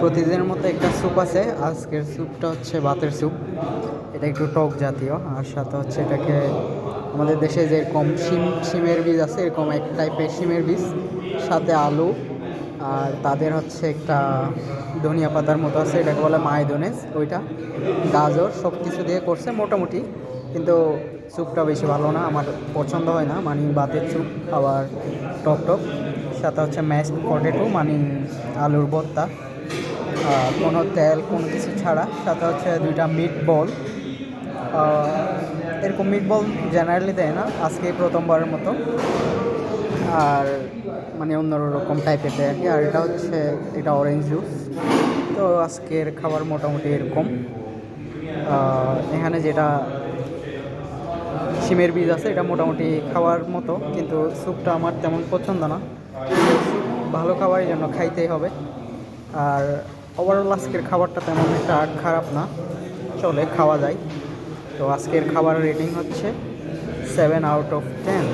প্রতিদিনের মতো একটা স্যুপ আছে। আজকের স্যুপটা হচ্ছে ভাতের স্যুপ এটা একটু টক জাতীয়। আর সাথে হচ্ছে এটাকে আমাদের দেশে যেরকম শিম, শিমের বীজ আছে, এরকম এক টাইপের শিমের বীজ। সাথে আলু। আর তাদের হচ্ছে একটা ধনিয়া পাতার মতো আছে, এটাকে বলে মায়দোনেস ওইটা। গাজর সব কিছু দিয়ে করছে মোটামুটি। কিন্তু স্যুপটা বেশি ভালো না, আমার পছন্দ হয় না। মানে বাতের স্যুপ আবার টক টক সাথে হচ্ছে ম্যাশড পটেটো মানে আলুর ভর্তা। কোনো তেল, কোনো কিছু ছাড়া। সাথে হচ্ছে দুইটা মিট বল এরকম মিট বল জেনারেলি দেয় না। আজকে প্রথমবারের মতো। আর মানে অন্যরকম টাইপের দেয় আর কি। আর এটা হচ্ছে, এটা অরেঞ্জ জুস তো আজকের খাবার মোটামুটি এরকম। এখানে যেটা সিমের বীজ আছে, এটা মোটামুটি খাওয়ার মতো। কিন্তু স্যুপটা আমার তেমন পছন্দ না। ভালো খাবারের জন্য খাইতেই হবে। আর ওভারঅল আজকের খাবারটা তেমন একটা খারাপ না। চলে, খাওয়া যায়। তো আজকের খাবারের রেটিং হচ্ছে সেভেন আউট অফ টেন